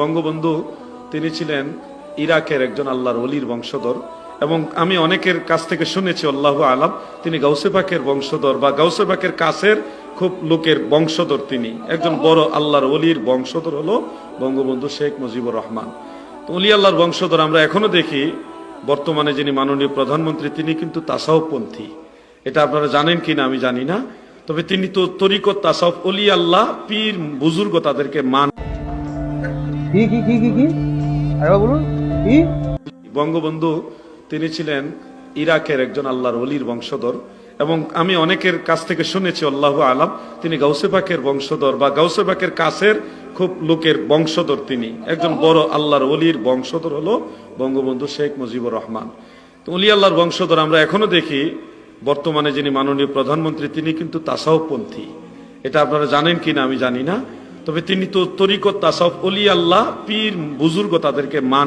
বঙ্গবন্ধু, তিনি ছিলেন ইরাকের একজন আল্লাহর অলির বংশধর এবং আমি অনেকের কাছ থেকে শুনেছি, আল্লাহ আলাম, তিনি গাউসেপাকের বংশধর বা গাউসেপাকের কাছের খুব লোকের বংশধর তিনি। একজন বড় আল্লাহর অলির বংশধর হলো বঙ্গবন্ধু শেখ মুজিবুর রহমান। তো অলি আল্লাহর বংশধর, আমরা এখনও দেখি, বর্তমানে যিনি মাননীয় প্রধানমন্ত্রী, তিনি কিন্তু তাসাউপন্থী এটা আপনারা জানেন কিনা আমি জানি না, তবে তিনি তো তরিকত তাসাউফ, অলি আল্লাহ, পীর, বুজুর্গ তাদেরকে মান কি কি কি কি কি? কি? বঙ্গবন্ধু, তিনি ছিলেন ইরাকের একজন আল্লাহর অলির বংশধর এবং আমি অনেকের কাছ থেকে শুনেছি, আল্লাহ আলাম, তিনি গাউসেপাকের বংশধর বা গাউসেপাকের কাছের খুব লোকের বংশধর তিনি। একজন বড় আল্লাহর অলির বংশধর হলো বঙ্গবন্ধু শেখ মুজিবুর রহমান। তো অলি আল্লাহর বংশধর আমরা এখনও দেখি, বর্তমানে যিনি মাননীয় প্রধানমন্ত্রী, তিনি কিন্তু তাসাউপন্থী। এটা আপনারা জানেন কিনা আমি জানি না। তবে তিনি তো তরিকত তাসফ অলি আল্লাহ পীর বুজুর্গ তাদেরকে মান